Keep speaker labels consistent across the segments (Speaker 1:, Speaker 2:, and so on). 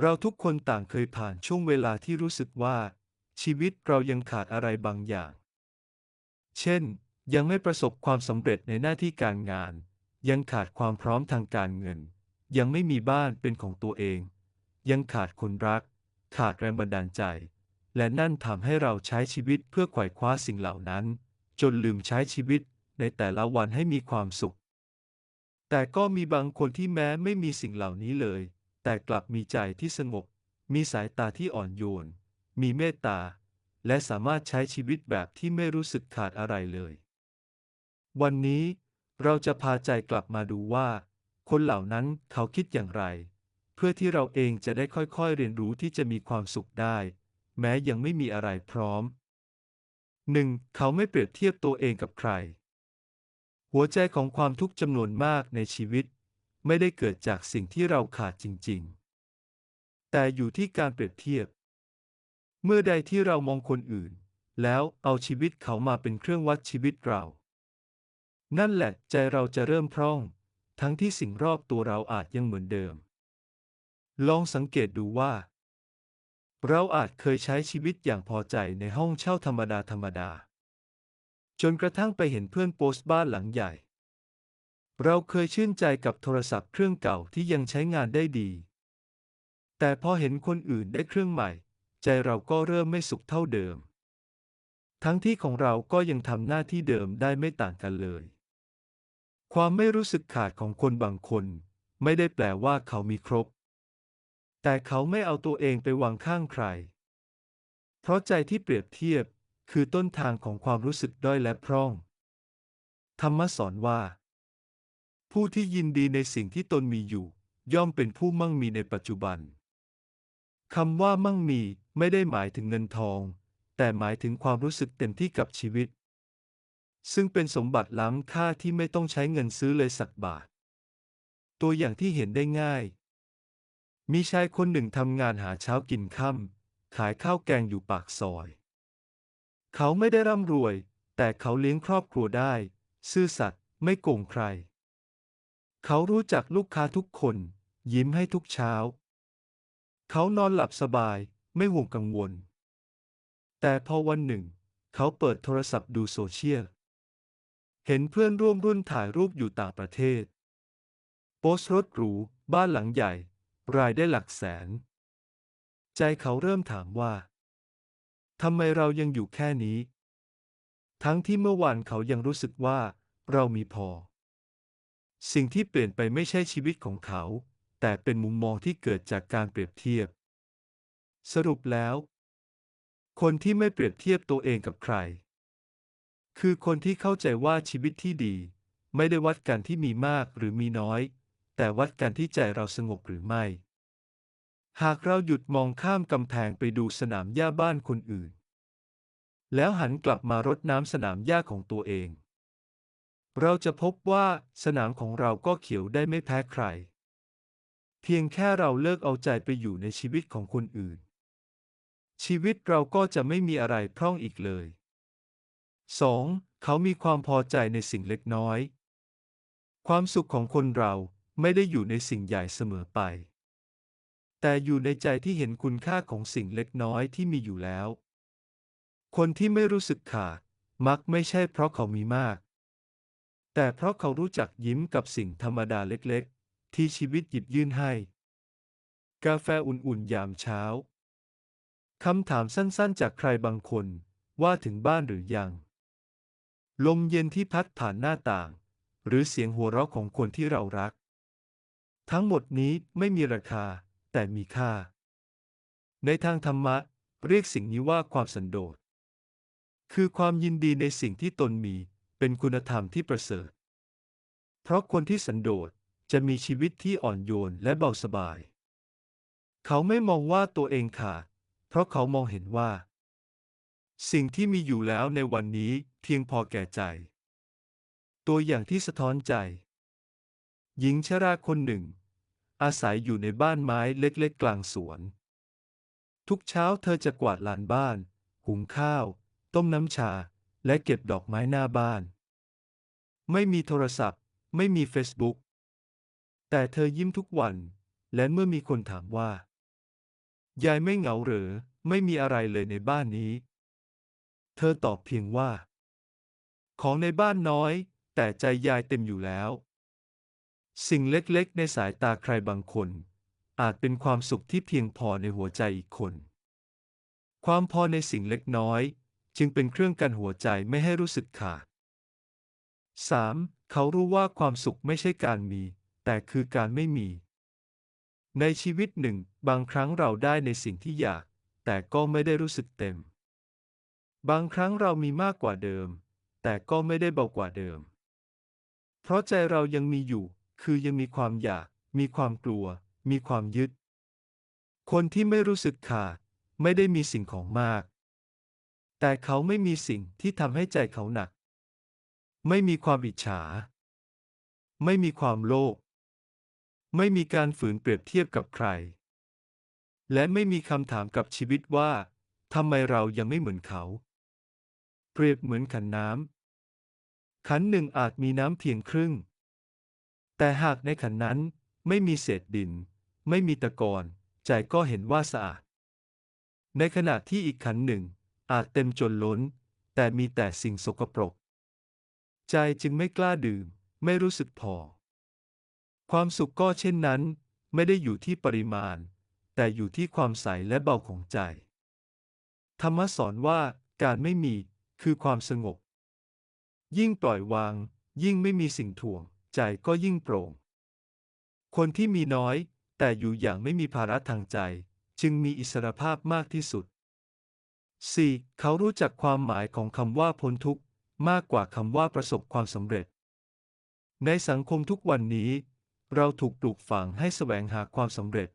Speaker 1: เราทุกคนต่างเคยผ่านช่วงเวลาที่รู้สึกว่า ชีวิตเรายังขาดอะไรบางอย่าง เช่น ยังไม่ประสบความสำเร็จในหน้าที่การงาน ยังขาดความพร้อมทางการเงิน ยังไม่มีบ้านเป็นของตัวเอง ยังขาดคนรัก ขาดแรงบันดาลใจ และนั่นทำให้เราใช้ชีวิตเพื่อไขว่คว้าสิ่งเหล่านั้น จนลืมใช้ชีวิตในแต่ละวันให้มีความสุข แต่ก็มีบางคนที่แม้ไม่มีสิ่งเหล่านี้เลย แต่กลับมีใจที่สงบ มีสายตาที่อ่อนโยน มีเมตตา และสามารถใช้ชีวิตแบบที่ไม่รู้สึกขาดอะไรเลย วันนี้เราจะพาใจกลับมาดูว่า คนเหล่านั้นเขาคิดอย่างไร เพื่อที่เราเองจะได้ค่อยๆเรียนรู้ที่จะมีความสุขได้ แม้ยังไม่มีอะไรพร้อม 1. เขาไม่เปรียบเทียบตัวเองกับใคร หัวใจของความทุกข์จำนวนมากในชีวิต ไม่ได้เกิดจากสิ่งที่เราขาดจริง ๆ แต่อยู่ที่การเปรียบเทียบ เมื่อใดที่เรามองคนอื่น แล้วเอาชีวิตเขามาเป็นเครื่องวัดชีวิตเรา นั่นแหละใจเราจะเริ่มพร่อง ทั้งที่สิ่งรอบตัวเราอาจยังเหมือนเดิม ลองสังเกตดูว่า เราอาจเคยใช้ชีวิตอย่างพอใจในห้องเช่าธรรมดาธรรมดาจนกระทั่งไปเห็นเพื่อนโพสต์บ้านหลังใหญ่ เราเคยชื่นใจกับโทรศัพท์เครื่องเก่าที่ยังใช้งานได้ดี แต่พอเห็นคนอื่นได้เครื่องใหม่ ใจเราก็เริ่มไม่สุขเท่าเดิม ทั้งที่ของเราก็ยังทำหน้าที่เดิมได้ไม่ต่างกันเลย ความไม่รู้สึกขาดของคนบางคน ไม่ได้แปลว่าเขามีครบ แต่เขาไม่เอาตัวเองไปวางข้างใคร เพราะใจที่เปรียบเทียบคือต้นทางของความรู้สึกด้อยและพร่อง ธรรมะสอนว่า ผู้ที่ยินดีในสิ่งที่ตนมีอยู่ ย่อมเป็นผู้มั่งมีในปัจจุบันคำว่ามั่งมีไม่ได้หมายถึงเงินทอง แต่หมายถึงความรู้สึกเต็มที่กับชีวิต ซึ่งเป็นสมบัติล้ำค่าที่ไม่ต้องใช้เงินซื้อเลยสักบาท ตัวอย่างที่เห็นได้ง่าย มีชายคนหนึ่งทำงานหาเช้ากินค่ำขายข้าวแกงอยู่ปากซอย เขาไม่ได้ร่ำรวย แต่เขาเลี้ยงครอบครัวได้ ซื่อสัตย์ไม่โกงใคร เขารู้จักลูกค้าทุกคน ยิ้มให้ทุกเช้า เขานอนหลับสบายไม่ห่วงกังวล แต่พอวันหนึ่ง เขาเปิดโทรศัพท์ดูโซเชียล เห็นเพื่อนร่วมรุ่นถ่ายรูปอยู่ต่างประเทศ โพสต์รถหรู บ้านหลังใหญ่ รายได้หลักแสน ใจเขาเริ่มถามว่าทำไมเรายังอยู่แค่นี้ ทั้งที่เมื่อวานเขายังรู้สึกว่าเรามีพอ สิ่งที่เปลี่ยนไปไม่ใช่ชีวิตของเขา แต่เป็นมุมมองที่เกิดจากการเปรียบเทียบ สรุปแล้ว คนที่ไม่เปรียบเทียบตัวเองกับใคร คือคนที่เข้าใจว่าชีวิตที่ดี ไม่ได้วัดกันที่มีมากหรือมีน้อย แต่วัดกันที่ใจเราสงบหรือไม่ หากเราหยุดมองข้ามกำแพงไปดูสนามหญ้าบ้านคนอื่น แล้วหันกลับมารดน้ำสนามหญ้าของตัวเอง เราจะพบว่าสนามของเราก็เขียวได้ไม่แพ้ใคร เพียงแค่เราเลิกเอาใจไปอยู่ในชีวิตของคนอื่น ชีวิตเราก็จะไม่มีอะไรพร่องอีกเลย 2. เขามีความพอใจในสิ่งเล็กน้อย ความสุขของคนเราไม่ได้อยู่ในสิ่งใหญ่เสมอไป แต่อยู่ในใจที่เห็นคุณค่าของสิ่งเล็กน้อยที่มีอยู่แล้ว คนที่ไม่รู้สึกขาด มักไม่ใช่เพราะเขามีมาก แต่เพราะเขารู้จักยิ้มกับสิ่งธรรมดาเล็กๆ ที่ชีวิตหยิบยื่นให้ กาแฟอุ่นๆยามเช้าคำถามสั้นๆ จากใครบางคนว่าถึงบ้านหรือยัง ลมเย็นที่พัดผ่านหน้าต่าง หรือเสียงหัวเราะของคนที่เรารัก ทั้งหมดนี้ไม่มีราคา แต่มีค่า ในทางธรรมะ เรียกสิ่งนี้ว่าความสันโดษ คือความยินดีในสิ่งที่ตนมี เป็นคุณธรรมที่ประเสริฐ เพราะคนที่สันโดษจะมีชีวิตที่อ่อนโยนและเบาสบาย เขาไม่มองว่าตัวเองขาด เพราะเขามองเห็นว่า สิ่งที่มีอยู่แล้วในวันนี้เพียงพอแก่ใจ ตัวอย่างที่สะท้อนใจ หญิงชราคนหนึ่ง อาศัยอยู่ในบ้านไม้เล็กๆ กลางสวน ทุกเช้าเธอจะกวาดลานบ้าน หุงข้าว ต้มน้ำชา และเก็บดอกไม้หน้าบ้าน ไม่มีโทรศัพท์ ไม่มีเฟซบุ๊กแต่เธอยิ้มทุกวัน และเมื่อมีคนถามว่า ยายไม่เหงาหรือ ไม่มีอะไรเลยในบ้านนี้ เธอตอบเพียงว่า ของในบ้านน้อย แต่ใจยายเต็มอยู่แล้ว สิ่งเล็กๆ ในสายตาใครบางคน อาจเป็นความสุขที่เพียงพอในหัวใจอีกคน ความพอในสิ่งเล็กน้อย จึงเป็นเครื่องกันหัวใจไม่ให้รู้สึกขาด 3. เขารู้ว่าความสุขไม่ใช่การมี แต่คือการไม่มี ในชีวิตหนึ่ง บางครั้งเราได้ในสิ่งที่อยาก แต่ก็ไม่ได้รู้สึกเต็ม บางครั้งเรามีมากกว่าเดิม แต่ก็ไม่ได้เบากว่าเดิม เพราะใจเรายังมีอยู่ คือยังมีความอยาก มีความกลัว มีความยึด คนที่ไม่รู้สึกขาด ไม่ได้มีสิ่งของมาก แต่เขาไม่มีสิ่งที่ทำให้ใจเขาหนัก ไม่มีความอิจฉา ไม่มีความโลภ ไม่มีการฝืนเปรียบเทียบกับใคร และไม่มีคำถามกับชีวิตว่าทำไมเรายังไม่เหมือนเขา เปรียบเหมือนขันน้ำ ขันหนึ่งอาจมีน้ำเพียงครึ่ง แต่หากในขันนั้นไม่มีเศษดิน ไม่มีตะกอนใจก็เห็นว่าสะอาด ในขณะที่อีกขันหนึ่งอาจเต็มจนล้น แต่มีแต่สิ่งสกปรก ใจจึงไม่กล้าดื่ม ไม่รู้สึกพอ ความสุขก็เช่นนั้น ไม่ได้อยู่ที่ปริมาณ แต่อยู่ที่ความใสและเบาของใจ ธรรมะสอนว่าการไม่มีคือความสงบ ยิ่งปล่อยวาง ยิ่งไม่มีสิ่งถ่วง ใจก็ยิ่งโปร่ง คนที่มีน้อย แต่อยู่อย่างไม่มีภาระทางใจ จึงมีอิสรภาพมากที่สุด 4. เขารู้จักความหมายของคำว่าพ้นทุกข์ มากกว่าคำว่าประสบความสำเร็จ ในสังคมทุกวันนี้ เราถูกปลูกฝังให้แสวงหาความสำเร็จ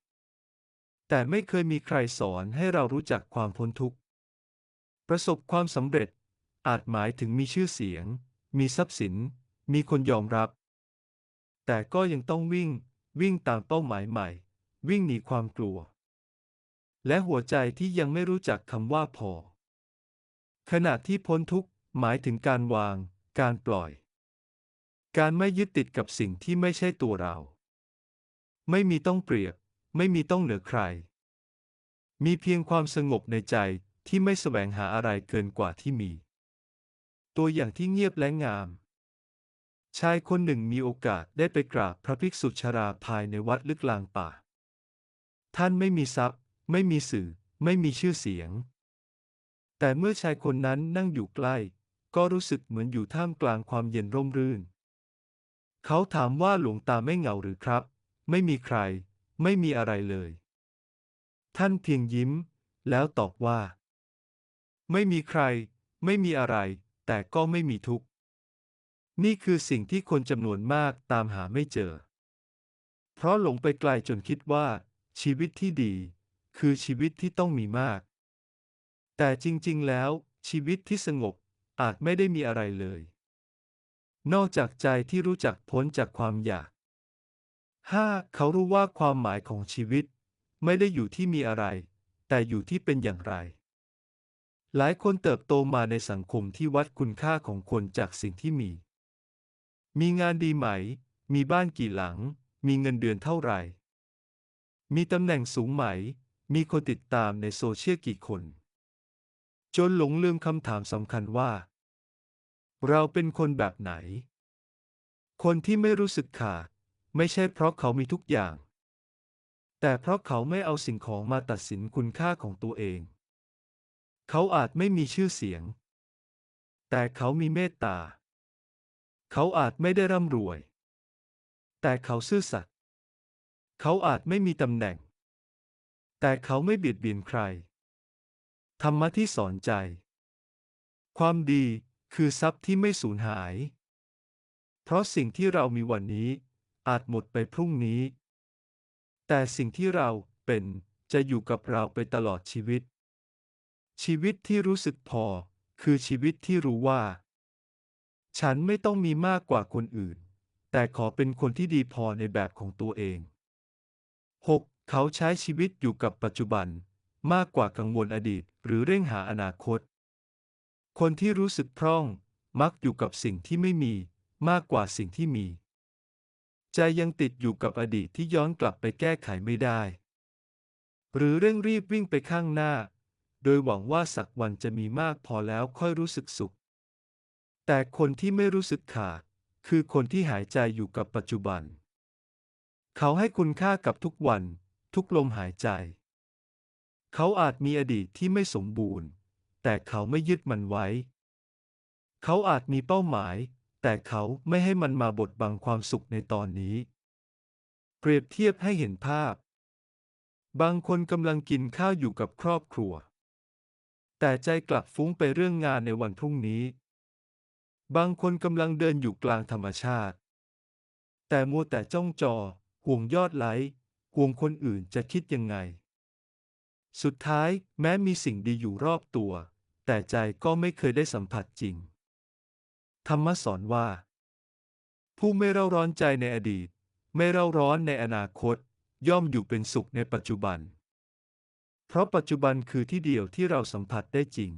Speaker 1: แต่ไม่เคยมีใครสอนให้เรารู้จักความพ้นทุกข์ ประสบความสำเร็จ อาจหมายถึงมีชื่อเสียง มีทรัพย์สิน มีคนยอมรับ แต่ก็ยังต้องวิ่ง วิ่งตามเป้าหมายใหม่ วิ่งหนีความกลัว และหัวใจที่ยังไม่รู้จักคำว่าพอขณะที่พ้นทุกข์ หมายถึงการวาง การปล่อย การไม่ยึดติดกับสิ่งที่ไม่ใช่ตัวเรา ไม่มีต้องเปรียบ ไม่มีต้องเหนือใคร มีเพียงความสงบในใจที่ไม่แสวงหาอะไรเกินกว่าที่มี ตัวอย่างที่เงียบและงาม ชายคนหนึ่งมีโอกาสได้ไปกราบพระภิกษุชราภายในวัดลึกลางป่า ท่านไม่มีทรัพย์ ไม่มีสื่อ ไม่มีชื่อเสียง แต่เมื่อชายคนนั้นนั่งอยู่ใกล้ ก็รู้สึกเหมือนอยู่ท่ามกลางความเย็นร่มรื่น เขาถามว่าหลวงตาไม่เหงาหรือครับ ไม่มีใคร ไม่มีอะไรเลย ท่านเพียงยิ้ม แล้วตอบว่า ไม่มีใคร ไม่มีอะไร แต่ก็ไม่มีทุกข์ นี่คือสิ่งที่คนจำนวนมากตามหาไม่เจอ เพราะหลงไปไกลจนคิดว่า ชีวิตที่ดี คือชีวิตที่ต้องมีมาก แต่จริง ๆ แล้วชีวิตที่สงบ อาจไม่ได้มีอะไรเลย นอกจากใจที่รู้จักพ้นจากความอยาก 5. เขารู้ว่าความหมายของชีวิต ไม่ได้อยู่ที่มีอะไร แต่อยู่ที่เป็นอย่างไร หลายคนเติบโตมาในสังคมที่วัดคุณค่าของคนจากสิ่งที่มี มีงานดีไหม มีบ้านกี่หลัง มีเงินเดือนเท่าไหร่ มีตำแหน่งสูงไหม มีคนติดตามในโซเชียลกี่คน จนหลงลืมคำถามสำคัญว่า เราเป็นคนแบบไหน คนที่ไม่รู้สึกขาดไม่ใช่เพราะเขามีทุกอย่าง แต่เพราะเขาไม่เอาสิ่งของมาตัดสินคุณค่าของตัวเอง เขาอาจไม่มีชื่อเสียง แต่เขามีเมตตา เขาอาจไม่ได้ร่ำรวย แต่เขาซื่อสัตย์เขาอาจไม่มีตำแหน่ง แต่เขาไม่เบียดเบียนใคร ธรรมะที่สอนใจ ความดีคือทรัพย์ที่ไม่สูญหาย เพราะสิ่งที่เรามีวันนี้ อาจหมดไปพรุ่งนี้ แต่สิ่งที่เราเป็นจะอยู่กับเราไปตลอดชีวิต ชีวิตที่รู้สึกพอ คือชีวิตที่รู้ว่า ฉันไม่ต้องมีมากกว่าคนอื่น แต่ขอเป็นคนที่ดีพอในแบบของตัวเอง 6. เขาใช้ชีวิตอยู่กับปัจจุบัน มากกว่ากังวลอดีตหรือเร่งหาอนาคต คนที่รู้สึกพร่อง มักอยู่กับสิ่งที่ไม่มี มากกว่าสิ่งที่มี ใจยังติดอยู่กับอดีตที่ย้อนกลับไปแก้ไขไม่ได้ หรือเร่งรีบวิ่งไปข้างหน้า โดยหวังว่าสักวันจะมีมากพอแล้วค่อยรู้สึกสุข แต่คนที่ไม่รู้สึกขาด คือคนที่หายใจอยู่กับปัจจุบัน เขาให้คุณค่ากับทุกวัน ทุกลมหายใจ เขาอาจมีอดีตที่ไม่สมบูรณ์ แต่เขาไม่ยึดมันไว้ เขาอาจมีเป้าหมาย แต่เขาไม่ให้มันมาบดบังความสุขในตอนนี้ เปรียบเทียบให้เห็นภาพ บางคนกำลังกินข้าวอยู่กับครอบครัว แต่ใจกลับฟุ้งไปเรื่องงานในวันพรุ่งนี้ บางคนกำลังเดินอยู่กลางธรรมชาติ แต่มัวแต่จ้องจอห่วงยอดไลค์ห่วงคนอื่นจะคิดยังไง สุดท้ายแม้มีสิ่งดีอยู่รอบตัว แต่ใจก็ไม่เคยได้สัมผัสจริง ธรรมสอนว่า ผู้ไม่เร่าร้อนใจในอดีต ไม่เร่าร้อนในอนาคต ย่อมอยู่เป็นสุขในปัจจุบัน เพราะปัจจุบันคือที่เดียวที่เราสัมผัสได้จริง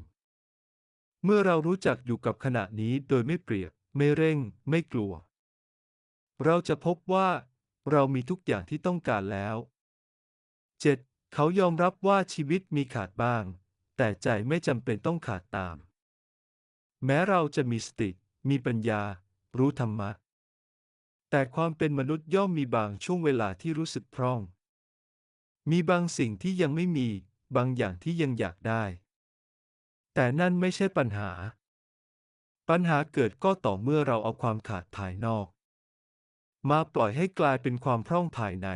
Speaker 1: เมื่อเรารู้จักอยู่กับขณะนี้โดยไม่เปรียบ ไม่เร่ง ไม่กลัว เราจะพบว่า เรามีทุกอย่างที่ต้องการแล้ว 7. เขายอมรับว่าชีวิตมีขาดบ้าง แต่ใจไม่จำเป็นต้องขาดตาม แม้เราจะมีสติ มีปัญญา รู้ธรรมะ แต่ความเป็นมนุษย์ย่อมมีบางช่วงเวลาที่รู้สึกพร่อง มีบางสิ่งที่ยังไม่มี บางอย่างที่ยังอยากได้ แต่นั่นไม่ใช่ปัญหา ปัญหาเกิดก็ต่อเมื่อเราเอาความขาดภายนอก มาปล่อยให้กลายเป็นความพร่องภายใน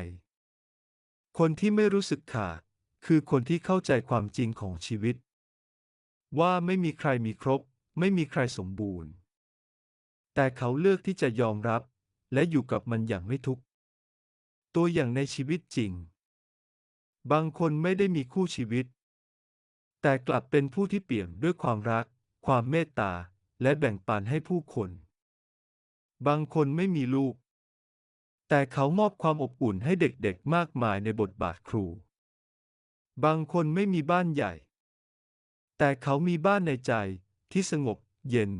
Speaker 1: คนที่ไม่รู้สึกขาด คือคนที่เข้าใจความจริงของชีวิต ว่าไม่มีใครมีครบ ไม่มีใครสมบูรณ์ แต่เขาเลือกที่จะยอมรับ และอยู่กับมันอย่างไม่ทุกข์ตัวอย่างในชีวิตจริง บางคนไม่ได้มีคู่ชีวิต แต่กลับเป็นผู้ที่เปี่ยมด้วยความรัก ความเมตตา และแบ่งปันให้ผู้คน บางคนไม่มีลูก แต่เขามอบความอบอุ่นให้เด็กๆมากมายในบทบาทครู บางคนไม่มีบ้านใหญ่ แต่เขามีบ้านในใจที่สงบ เย็น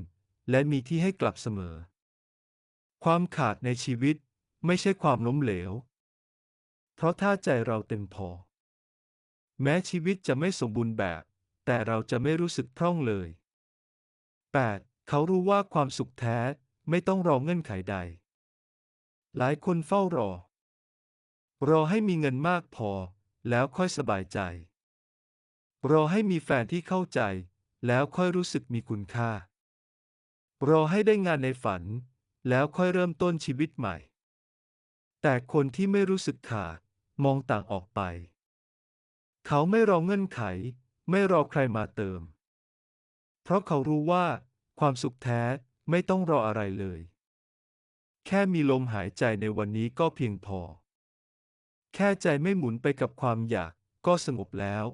Speaker 1: และมีที่ให้กลับเสมอ ความขาดในชีวิตไม่ใช่ความล้มเหลว เพราะถ้าใจเราเต็มพอ แม้ชีวิตจะไม่สมบูรณ์แบบ แต่เราจะไม่รู้สึกพร่องเลย 8. เขารู้ว่าความสุขแท้ไม่ต้องรอเงื่อนไขใด หลายคนเฝ้ารอ รอให้มีเงินมากพอ แล้วค่อยสบายใจ รอให้มีแฟนที่เข้าใจ แล้วค่อยรู้สึกมีคุณค่า รอให้ได้งานในฝัน แล้วค่อยเริ่มต้นชีวิตใหม่ แต่คนที่ไม่รู้สึกขาดมองต่างออกไป เขาไม่รอเงื่อนไข ไม่รอใครมาเติม เพราะเขารู้ว่าความสุขแท้ไม่ต้องรออะไรเลย แค่มีลมหายใจในวันนี้ก็เพียงพอ แค่ใจไม่หมุนไปกับความอยากก็สงบแล้ว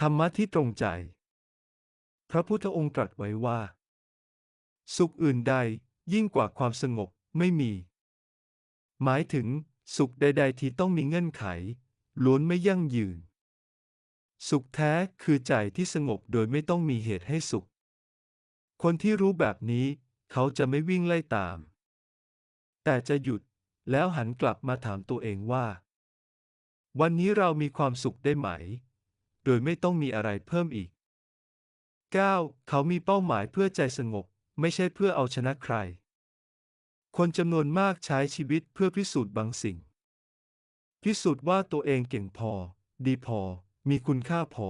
Speaker 1: ธรรมะที่ตรงใจ พระพุทธองค์ตรัสไว้ว่า สุขอื่นใดยิ่งกว่าความสงบไม่มี หมายถึงสุขใด ๆ ที่ต้องมีเงื่อนไข ล้วนไม่ยั่งยืน สุขแท้คือใจที่สงบโดยไม่ต้องมีเหตุให้สุข คนที่รู้แบบนี้ เขาจะไม่วิ่งไล่ตาม แต่จะหยุด แล้วหันกลับมาถามตัวเองว่า วันนี้เรามีความสุขได้ไหม โดยไม่ต้องมีอะไรเพิ่มอีก 9. เขามีเป้าหมายเพื่อใจสงบ ไม่ใช่เพื่อเอาชนะใคร คนจำนวนมากใช้ชีวิตเพื่อพิสูจน์บางสิ่ง พิสูจน์ว่าตัวเองเก่งพอ ดีพอ มีคุณค่าพอ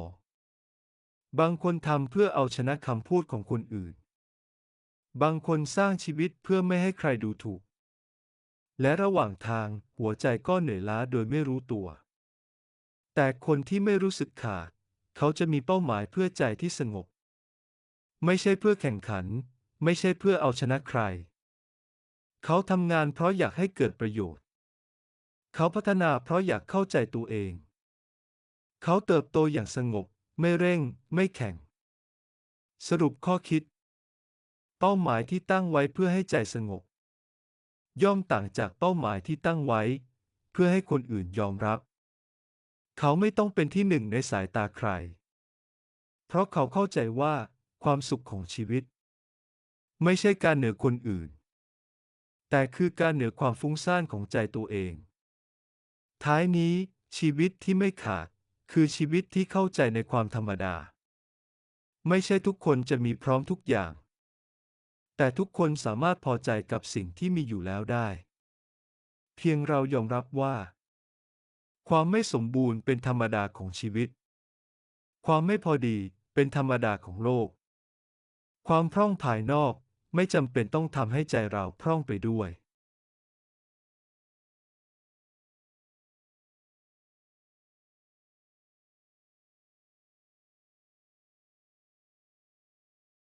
Speaker 1: บางคนทำเพื่อเอาชนะคำพูดของคนอื่น บางคนสร้างชีวิตเพื่อไม่ให้ใครดูถูก และระหว่างทางหัวใจก็เหนื่อยล้าโดยไม่รู้ตัว แต่คนที่ไม่รู้สึกขาด เขาจะมีเป้าหมายเพื่อใจที่สงบ ไม่ใช่เพื่อแข่งขัน ไม่ใช่เพื่อเอาชนะใคร เขาทำงานเพราะอยากให้เกิดประโยชน์ เขาพัฒนาเพราะอยากเข้าใจตัวเอง เขาเติบโตอย่างสงบ ไม่เร่ง ไม่แข่ง สรุปข้อคิด เป้าหมายที่ตั้งไว้เพื่อให้ใจสงบ ย่อมต่างจากเป้าหมายที่ตั้งไว้ เพื่อให้คนอื่นยอมรับ เขาไม่ต้องเป็นที่หนึ่งในสายตาใคร เพราะเขาเข้าใจว่าความสุขของชีวิต ไม่ใช่การเหนือคนอื่น แต่คือการเหนือความฟุ้งซ่านของใจตัวเอง ท้ายนี้ชีวิตที่ไม่ขาดคือชีวิตที่เข้าใจในความธรรมดา ไม่ใช่ทุกคนจะมีพร้อมทุกอย่าง แต่ทุกคนสามารถพอใจกับสิ่งที่มีอยู่แล้วได้ เพียงเรายอมรับว่า ความไม่สมบูรณ์เป็นธรรมดาของชีวิต ความไม่พอดีเป็นธรรมดาของโลก ความพร่องภายนอกไม่จำเป็นต้องทำให้ใจเราพร่องไปด้วย